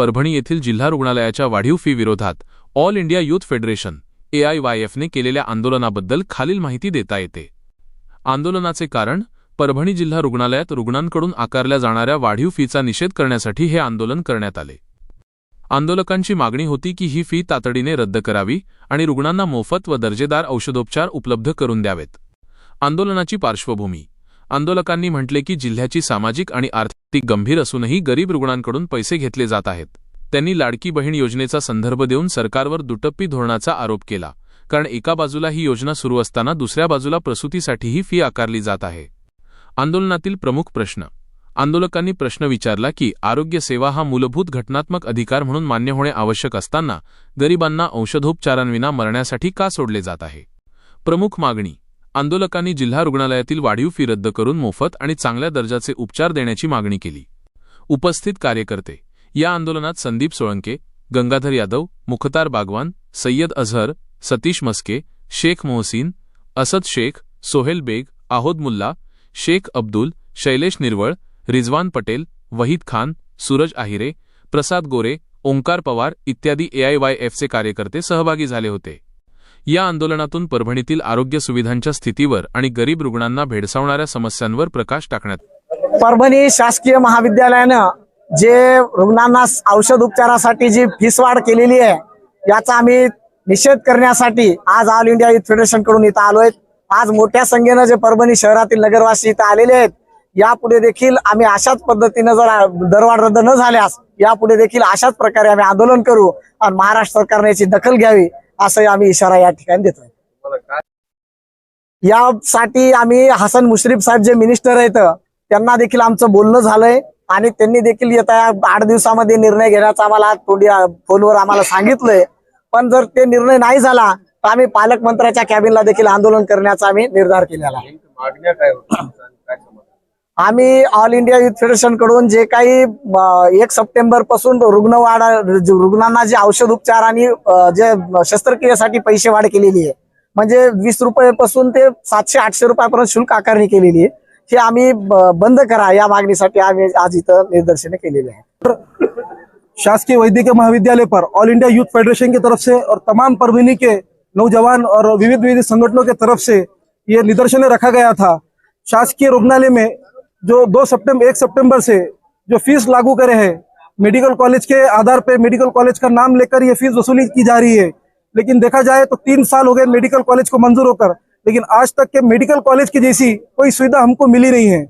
परभणी येथील जिल्हा रुग्णालयाच्या वाढीव फी विरोधात ऑल इंडिया युथ फेडरेशन एआयवायएफने केलेल्या आंदोलनाबद्दल खालील माहिती देता येते. आंदोलनाचे कारण परभणी जिल्हा रुग्णालयात रुग्णांकडून आकारल्या जाणाऱ्या वाढीव फीचा निषेध करण्यासाठी हे आंदोलन करण्यात आले. आंदोलकांची मागणी होती की ही फी तातडीने रद्द करावी आणि रुग्णांना मोफत व दर्जेदार औषधोपचार उपलब्ध करून द्यावेत. आंदोलनाची पार्श्वभूमी आंदोलकांनी म्हटले की जिल्ह्याची सामाजिक आणि आर्थिक गंभीर असूनही गरीब रुग्णांकडून पैसे घेतले जात आहेत. त्यांनी लाडकी बहीण योजनेचा संदर्भ देऊन सरकारवर दुटप्पी धोरणाचा आरोप केला कारण एका बाजूला ही योजना सुरू असताना दुसऱ्या बाजूला प्रसूतीसाठीही फी आकारली जात आहे. आंदोलनातील प्रमुख प्रश्न. आंदोलकांनी प्रश्न विचारला की आरोग्य सेवा हा मूलभूत घटनात्मक अधिकार म्हणून मान्य होणे आवश्यक असताना गरिबांना औषधोपचारांविना मरण्यासाठी का सोडले जात आहे? प्रमुख मागणी. आंदोलकांनी जिल्हा रुग्णालयातील वाढीव फी रद्द करून मोफत आणि चांगल्या दर्जाचे उपचार देण्याची मागणी केली. उपस्थित कार्यकर्ते या आंदोलनात संदीप सोळंके गंगाधर यादव मुखतार बागवान सय्यद अझहर सतीश मस्के शेख मोहसिन असद शेख सोहेल बेग आहोद मुल्ला शेख अब्दुल शैलेश निर्वळ रिजवान पटेल वहीद खान सूरज आहिरे प्रसाद गोरे ओंकार पवार इत्यादी एआयवायएफचे कार्यकर्ते सहभागी झाले होते. या आंदोलनातून परभणीतील आरोग्य सुविधांच्या स्थितीवर आणि गरीब रुग्णांना भेडसावणाऱ्या समस्यांवर प्रकाश टाकण्यात परभणी शासकीय महाविद्यालयानं जे रुग्णांना औषध उपचारासाठी जी फीस वाढ केलेली आहे याचा आम्ही निषेध करण्यासाठी आज ऑल इंडिया युथ फेडरेशनकडून इथं आलोय. आज मोठ्या संख्येनं जे परभणी शहरातील नगरवासी इथं आलेले आहेत यापुढे देखील आम्ही अशाच पद्धतीनं जर दरवाढ रद्द न झाल्यास यापुढे देखील अशाच प्रकारे आम्ही आंदोलन करू आणि महाराष्ट्र सरकारने याची दखल घ्यावी असं आम्ही इशारा या ठिकाणी देतोय. यासाठी आम्ही हसन मुश्रीफ साहेब जे मिनिस्टर आहेत त्यांना देखील आमचं बोलणं झालंय आणि त्यांनी देखील येत्या आठ दिवसामध्ये निर्णय घेण्याचा आम्हाला तोंडी फोनवर आम्हाला सांगितलंय. पण जर ते निर्णय नाही झाला तर आम्ही पालकमंत्र्याच्या कॅबिनला देखील आंदोलन करण्याचा आम्ही निर्धार केलेला आम्ही ऑल इंडिया युथ फेडरेशन कडून जे अं, एक सप्टेंबर पासून रुग्णवाढ रुग्णांना जे औषध उपचार जे शस्त्रक्रियेसाठी पैसे केलेली आहे. म्हणजे वीस रुपयापासून ते सातशे आठशे रुपयापर्यंत शुल्क आकारणी केलेली आहे. हे बंद करा या मागणीसाठी आम्ही आज इथं निदर्शने केलेली आहे शासकीय वैद्यकीय महाविद्यालय पर ऑल इंडिया यूथ फेडरेशन की तरफ़ से और तमाम परभनी के नौजवान और विविध विविध संगठनों के तरफ़ से ये निदर्शन रखा गया था। शासकीय रुग्णालय में जो दो सितंबर एक सितंबर से जो फ़ीस लागू करे हैं मेडिकल कॉलेज के आधार पर मेडिकल कॉलेज का नाम लेकर ये फ़ीस वसूली की जा रही है। लेकिन देखा जाए तो तीन साल हो गए मेडिकल कॉलेज को मंजूर होकर, लेकिन आज तक के मेडिकल कॉलेज की जैसी कोई सुविधा हमको मिली नहीं है।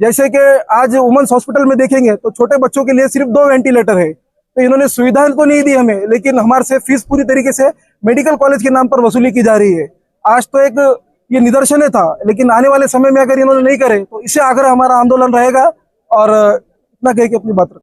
जैसे कि आज वुमेन्स हॉस्पिटल में देखेंगे तो छोटे बच्चों के लिए सिर्फ़ दो वेंटिलेटर है। तो इन्होंने सुविधा तो नहीं दी हमें, लेकिन हमारे से फ़ीस पूरी तरीके से मेडिकल कॉलेज के नाम पर वसूली की जा रही है। आज तो एक ये निदर्शन था लेकिन आने वाले समय में अगर इन्होंने नहीं करे तो इससे आग्रह हमारा आंदोलन रहेगा और इतना कह के अपनी बात